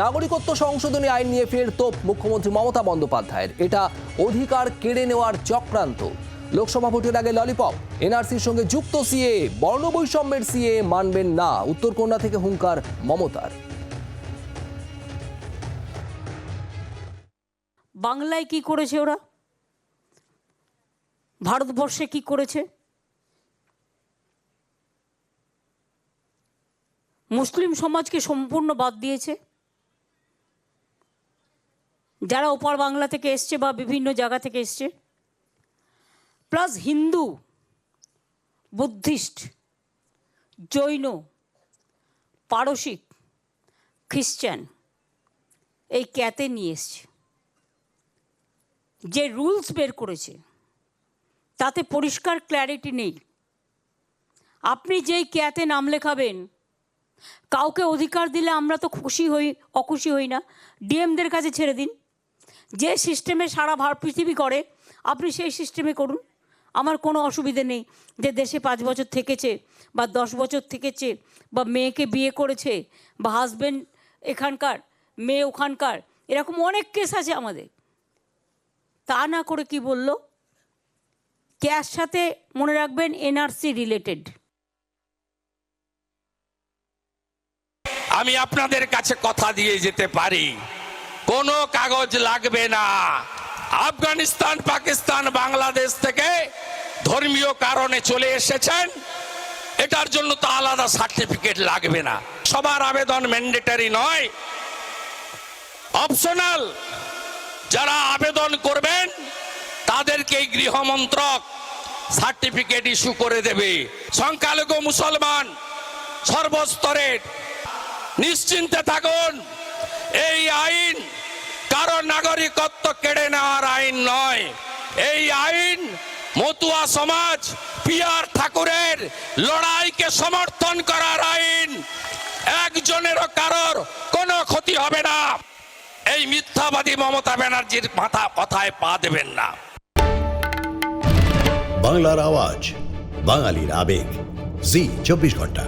নাগরিকত্ব সংশোধনী আইন নিয়ে ফের তোপ মুখ্যমন্ত্রী মমতা বন্দ্যোপাধ্যায়ের। এটা অধিকার কেড়ে নেওয়ার চক্রান্ত। লোকসভা ভোটের আগে ললিপপ, এনআরসির সঙ্গে যুক্ত সিএ, বর্ণবৈষম্যের সিএ মানবেন না উত্তরকন্যা থেকে হুঙ্কার মমতার। বাংলায় কি করেছে ওরা? ভারতবর্ষে কি করেছে? মুসলিম সমাজকে সম্পূর্ণ বাদ দিয়েছে? যারা ওপার বাংলা থেকে এসছে বা বিভিন্ন জায়গা থেকে এসছে প্লাস হিন্দু, বুদ্ধিস্ট, জৈন, পারসিক, খ্রিশ্চান, এই ক্যাতে নিয়ে এসছে। যে রুলস বের করেছে, তাতে পরিষ্কার ক্ল্যারিটি নেই। আপনি যেই ক্যাতে নাম লেখাবেন, কাউকে অধিকার দিলে আমরা তো খুশি হই, অখুশি হই না। ডিএমদের কাছে ছেড়ে দিন। যে সিস্টেমে সারা ভার পৃথিবী করে আপনি সেই সিস্টেমে করুন। আমার কোনো অসুবিধে নেই যে দেশে পাঁচ বছর থেকেছে বা দশ বছর থেকেছে বা মেয়েকে বিয়ে করেছে বা হাজব্যান্ড এখানকার, মেয়ে ওখানকার, এরকম অনেক কেস আছে আমাদের। তা না করে কি বলল? ক্যাশ সাথে মনে রাখবেন এনআরসি রিলেটেড আমি আপনাদের কাছে কথা দিয়ে যেতে পারি। কোনো কাগজ লাগবে না। আফগানিস্তান, পাকিস্তান, বাংলাদেশ থেকে ধর্মীয় কারণে চলে এসেছেন। এটার জন্য তো আলাদা সার্টিফিকেট লাগবে না। সবার আবেদন ম্যান্ডেটারি নয়। অপশনাল, যারা আবেদন করবেন, তাদেরকে গৃহ মন্ত্রক সার্টিফিকেট ইস্যু করে দেবে। সংখ্যালঘু মুসলমান, সর্বস্তরের। নিশ্চিন্তে থাকুন, এই আইন কারও নাগরিকত্ব কেড়ে নেওয়ার আইন নয়। এই আইন মতুয়া সমাজ পিয়ার ঠাকুরের লড়াইকে সমর্থন করার আইন। একজনেরও কারোর কোনো ক্ষতি হবে না। এই মিথ্যাবাদী মমতা ব্যানার্জির মাথা কথায় পা দেবেন না। বাংলার আওয়াজ, বাঙালির আবেগ। জি, চব্বিশ ঘণ্টা।